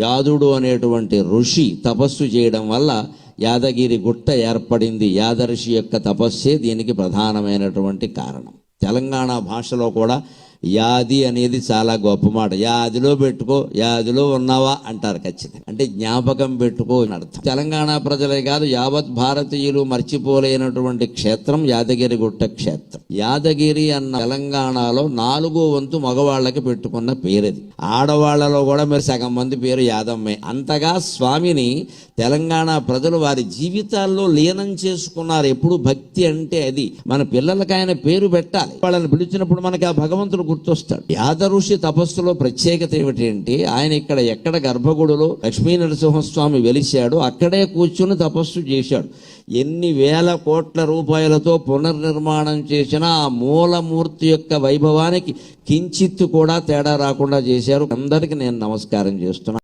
యాదుడు అనేటువంటి ఋషి తపస్సు చేయడం వల్ల యాదగిరి గుట్ట ఏర్పడింది. యాదర్షి యొక్క తపస్సే దీనికి ప్రధానమైనటువంటి కారణం. తెలంగాణ భాషలో కూడా యాది అనేది చాలా గొప్ప మాట. యాదిలో పెట్టుకో యాదిలో ఉన్నావా అంటారు ఖచ్చితంగా. అంటే జ్ఞాపకం పెట్టుకో అని అర్థం. తెలంగాణ ప్రజలే కాదు యావత్ భారతీయులు మర్చిపోలేనటువంటి క్షేత్రం యాదగిరిగుట్ట క్షేత్రం. యాదగిరి అన్న తెలంగాణలో నాలుగో వంతు మగవాళ్ళకి పెట్టుకున్న పేరది. ఆడవాళ్ళలో కూడా మీరు సగం మంది పేరు యాదమ్మే. అంతగా స్వామిని తెలంగాణ ప్రజలు వారి జీవితాల్లో లీనం చేసుకున్నారు. ఎప్పుడు భక్తి అంటే అది. మన పిల్లలకి ఆయన పేరు పెట్టాలి. వాళ్ళని పిలిచినప్పుడు మనకి ఆ భగవంతుడు గుర్తొస్తాడు. యాదరుషి తపస్సులో ప్రత్యేకత ఏమిటి ఆయన ఇక్కడ ఎక్కడ గర్భగుడిలో లక్ష్మీ నరసింహస్వామి వెలిశాడు అక్కడే కూర్చుని తపస్సు చేశాడు. ఎన్ని వేల కోట్ల రూపాయలతో పునర్నిర్మాణం చేసిన ఆ మూలమూర్తి యొక్క వైభవానికి కించిత్తు కూడా తేడా రాకుండా చేశారు. అందరికీ నేను నమస్కారం చేస్తున్నాను